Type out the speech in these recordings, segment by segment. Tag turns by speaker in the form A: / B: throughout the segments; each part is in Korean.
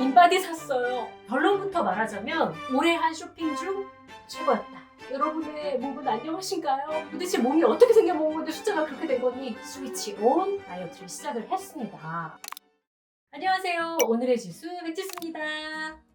A: 인바디 샀어요. 결론부터 말하자면 올해 한 쇼핑 중 최고였다. 여러분의 몸은 안녕하신가요? 도대체 몸이 어떻게 생겨먹은 건데 숫자가 그렇게 된 거니 스위치 온 다이어트를 시작을 했습니다. 안녕하세요. 오늘의 지수 백지수입니다.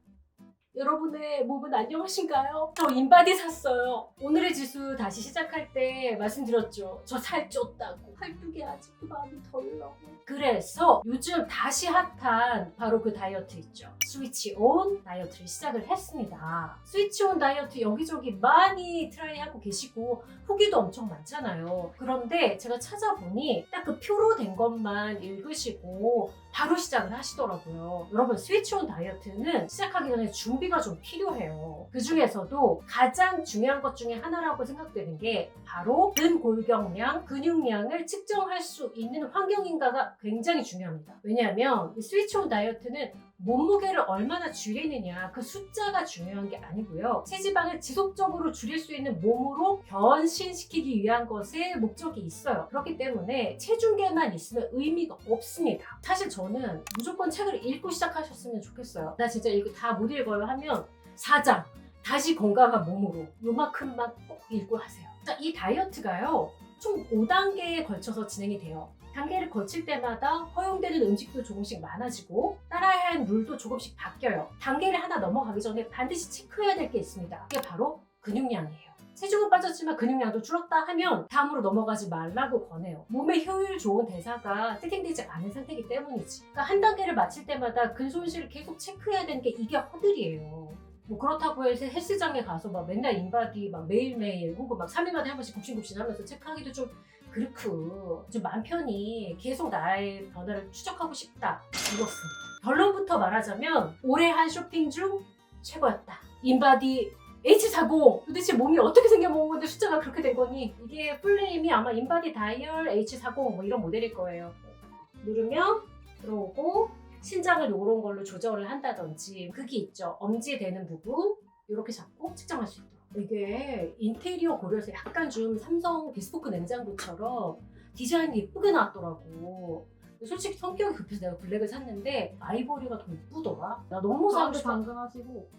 A: 여러분의 몸은 안녕하신가요? 저 인바디 샀어요. 오늘의 지수 다시 시작할 때 말씀드렸죠. 저 살 쪘다고. 팔뚝이 아직도 마음이 덜 나고. 그래서 요즘 다시 핫한 바로 그 다이어트 있죠. 스위치 온 다이어트를 시작을 했습니다. 스위치 온 다이어트 여기저기 많이 트라이 하고 계시고 후기도 엄청 많잖아요. 그런데 제가 찾아보니 딱 그 표로 된 것만 읽으시고 바로 시작을 하시더라고요. 여러분 스위치 온 다이어트는 시작하기 전에 준비가 좀 필요해요. 그 중에서도 가장 중요한 것 중에 하나라고 생각되는 게 바로 근골격량, 근육량을 측정할 수 있는 환경인가가 굉장히 중요합니다. 왜냐하면 이 스위치 온 다이어트는 몸무게를 얼마나 줄이느냐 그 숫자가 중요한 게 아니고요. 체지방을 지속적으로 줄일 수 있는 몸으로 변신시키기 위한 것에 목적이 있어요. 그렇기 때문에 체중계만 있으면 의미가 없습니다. 사실 저는 무조건 책을 읽고 시작하셨으면 좋겠어요. 나 진짜 이거 다 못 읽어요 하면 4장 다시 건강한 몸으로 요만큼만 꼭 읽고 하세요. 자, 이 다이어트가요. 총 5단계에 걸쳐서 진행이 돼요. 단계를 거칠 때마다 허용되는 음식도 조금씩 많아지고 따라야 할 룰도 조금씩 바뀌어요. 단계를 하나 넘어가기 전에 반드시 체크해야 될 게 있습니다. 그게 바로 근육량이에요. 체중은 빠졌지만 근육량도 줄었다 하면 다음으로 넘어가지 말라고 권해요. 몸의 효율 좋은 대사가 세팅되지 않은 상태이기 때문이지. 그러니까 한 단계를 마칠 때마다 근손실을 계속 체크해야 되는 게 이게 허들이에요. 뭐 그렇다고 해서 헬스장에 가서 막 맨날 인바디 막 매일매일 혹은 막 3일마다 한 번씩 굽신굽신 하면서 체크하기도 좀 그렇고 좀 마음 편히 계속 나의 변화를 추적하고 싶다 이렇습니다. 결론부터 말하자면 올해 한 쇼핑 중 최고였다. 인바디 H40 도대체 몸이 어떻게 생겨먹은 건데 숫자가 그렇게 된 거니 이게 풀네임이 아마 인바디 다이얼 H40 뭐 이런 모델일 거예요. 누르면 들어오고 신장을 이런 걸로 조절을 한다든지 그게 있죠. 엄지 되는 부분 이렇게 잡고 측정할 수 있도록. 이게 인테리어 고려해서 약간 좀 삼성 비스포크 냉장고처럼 디자인이 예쁘게 나왔더라고. 솔직히 성격이 급해서 내가 블랙을 샀는데 아이보리가 더 예쁘더라. 나 너무 사고 싶어.
B: 당근하시고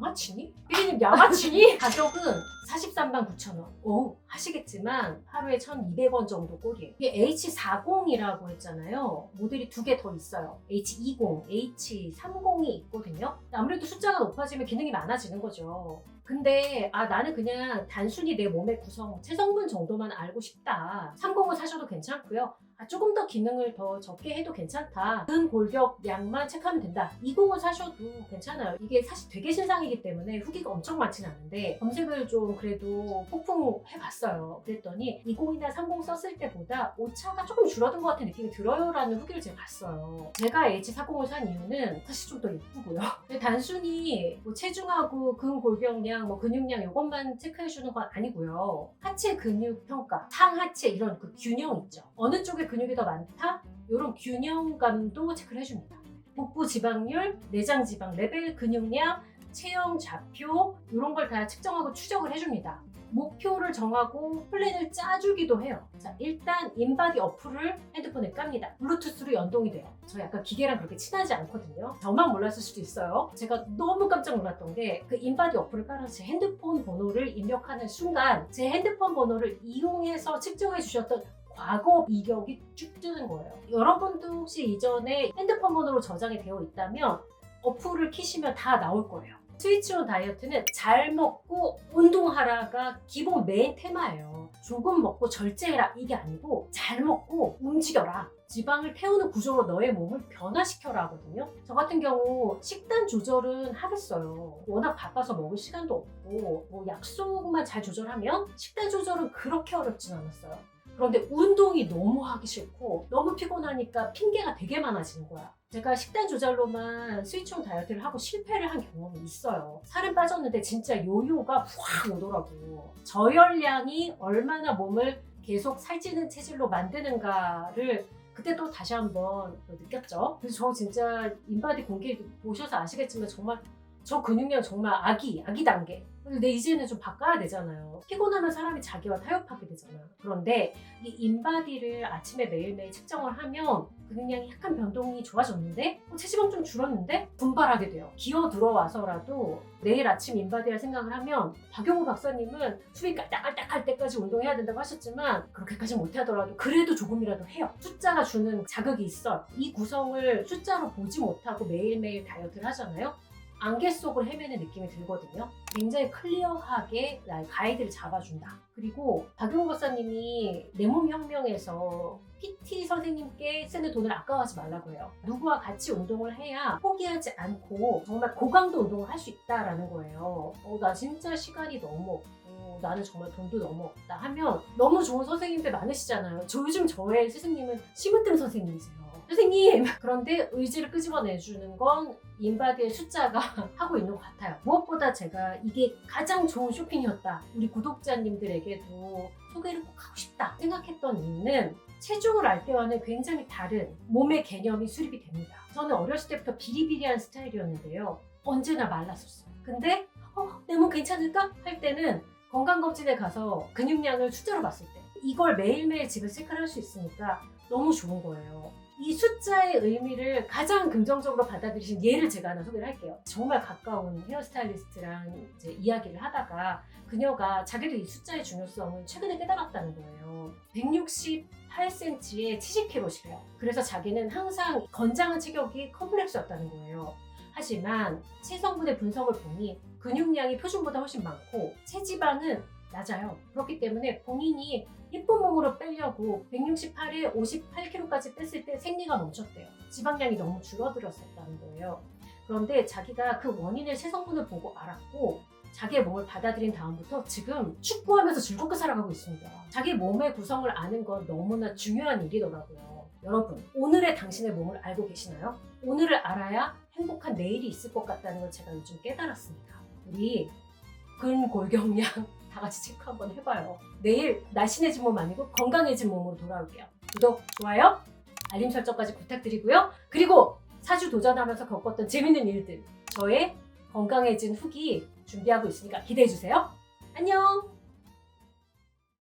A: 양아치니? 피디님 양아치니? 가격은 43만 9천 원. 오 하시겠지만 하루에 1,200원 정도 꼴이에요. 이게 H40이라고 했잖아요. 모델이 두 개 더 있어요. H20, H30이 있거든요. 아무래도 숫자가 높아지면 기능이 많아지는 거죠. 근데 아 나는 그냥 단순히 내 몸의 구성, 체성분 정도만 알고 싶다. 30을 사셔도 괜찮고요. 아, 조금 더 기능을 더 적게 해도 괜찮다. 근 골격량만 체크하면 된다. 20을 사셔도 괜찮아요. 이게 사실 되게 신상이기 때문에 후기가 엄청 많지는 않은데 검색을 좀 그래도 폭풍 해봤어요. 그랬더니 20이나 30 썼을 때보다 오차가 조금 줄어든 것 같은 느낌이 들어요 라는 후기를 제가 봤어요. 제가 H40을 산 이유는 사실 좀 더 예쁘고요. 단순히 뭐 체중하고 근 골격량, 뭐 근육량 이것만 체크해주는 건 아니고요. 하체 근육 평가, 상하체 이런 그 균형 있죠. 어느 쪽에 근육이 더 많다? 이런 균형감도 체크를 해줍니다. 복부 지방률, 내장 지방 레벨, 근육량, 체형 좌표 이런 걸 다 측정하고 추적을 해줍니다. 목표를 정하고 플랜을 짜주기도 해요. 자, 일단 인바디 어플을 핸드폰에 깝니다. 블루투스로 연동이 돼요. 저 약간 기계랑 그렇게 친하지 않거든요. 저만 몰랐을 수도 있어요. 제가 너무 깜짝 놀랐던 게 그 인바디 어플을 깔아서 제 핸드폰 번호를 입력하는 순간 제 핸드폰 번호를 이용해서 측정해 주셨던 과거 이력이 쭉 뜨는 거예요. 여러분도 혹시 이전에 핸드폰 번호로 저장이 되어 있다면 어플을 키시면 다 나올 거예요. 스위치온 다이어트는 잘 먹고 운동하라가 기본 메인 테마예요. 조금 먹고 절제해라 이게 아니고 잘 먹고 움직여라. 지방을 태우는 구조로 너의 몸을 변화시켜라 하거든요. 저 같은 경우 식단 조절은 하겠어요. 워낙 바빠서 먹을 시간도 없고 뭐 약속만 잘 조절하면 식단 조절은 그렇게 어렵진 않았어요. 그런데 운동이 너무 하기 싫고 너무 피곤하니까 핑계가 되게 많아지는 거야. 제가 식단 조절로만 스위치온 다이어트를 하고 실패를 한 경험이 있어요. 살은 빠졌는데 진짜 요요가 확 오더라고. 저열량이 얼마나 몸을 계속 살찌는 체질로 만드는가를 그때 또 다시 한번 느꼈죠. 그래서 저 진짜 인바디 공개 보셔서 아시겠지만 정말 저 근육량 정말 아기, 아기 단계. 근데 이제는 좀 바꿔야 되잖아요. 피곤하면 사람이 자기와 타협하게 되잖아. 그런데 이 인바디를 아침에 매일매일 측정을 하면 근육량이 약간 변동이 좋아졌는데 어, 체지방 좀 줄었는데 분발하게 돼요. 기어 들어와서라도 내일 아침 인바디 할 생각을 하면 박용우 박사님은 수비 깔딱깔딱 할 때까지 운동해야 된다고 하셨지만 그렇게까지 못하더라도 그래도 조금이라도 해요. 숫자가 주는 자극이 있어. 이 구성을 숫자로 보지 못하고 매일매일 다이어트를 하잖아요. 안개 속을 헤매는 느낌이 들거든요. 굉장히 클리어하게 나의 가이드를 잡아준다. 그리고 박용호 박사님이 내몸 혁명에서 PT 선생님께 쓰는 돈을 아까워하지 말라고 해요. 누구와 같이 운동을 해야 포기하지 않고 정말 고강도 운동을 할 수 있다라는 거예요. 어, 나 진짜 시간이 너무 없고 나는 정말 돈도 너무 없다 하면 너무 좋은 선생님들 많으시잖아요. 저 요즘 저의 스승님은 심으뜸 선생님이세요. 선생님! 그런데 의지를 끄집어내주는 건 인바디의 숫자가 하고 있는 것 같아요. 무엇보다 제가 이게 가장 좋은 쇼핑이었다. 우리 구독자님들에게도 소개를 꼭 하고 싶다 생각했던 이유는 체중을 알 때와는 굉장히 다른 몸의 개념이 수립이 됩니다. 저는 어렸을 때부터 비리비리한 스타일이었는데요. 언제나 말랐었어요. 근데 어, 내 몸 괜찮을까? 할 때는 건강검진에 가서 근육량을 숫자로 봤을 때 이걸 매일매일 집에서 체크를 할 수 있으니까 너무 좋은 거예요. 이 숫자의 의미를 가장 긍정적으로 받아들이신 예를 제가 하나 소개를 할게요. 정말 가까운 헤어스타일리스트랑 이제 이야기를 하다가 그녀가 자기도 이 숫자의 중요성을 최근에 깨달았다는 거예요. 168cm에 70kg시래요. 그래서 자기는 항상 건장한 체격이 컴플렉스였다는 거예요. 하지만 체성분의 분석을 보니 근육량이 표준보다 훨씬 많고 체지방은 낮아요. 그렇기 때문에 본인이 예쁜 몸으로 빼려고 168에 58kg까지 뺐을 때 생리가 멈췄대요. 지방량이 너무 줄어들었었다는 거예요. 그런데 자기가 그 원인을 체성분을 보고 알았고 자기의 몸을 받아들인 다음부터 지금 축구하면서 즐겁게 살아가고 있습니다. 자기 몸의 구성을 아는 건 너무나 중요한 일이더라고요. 여러분, 오늘의 당신의 몸을 알고 계시나요? 오늘을 알아야 행복한 내일이 있을 것 같다는 걸 제가 요즘 깨달았습니다. 우리 근골격량 다 같이 체크 한번 해봐요. 내일 날씬해진 몸 아니고 건강해진 몸으로 돌아올게요. 구독, 좋아요, 알림 설정까지 부탁드리고요. 그리고 사주 도전하면서 겪었던 재밌는 일들, 저의 건강해진 후기 준비하고 있으니까 기대해주세요. 안녕!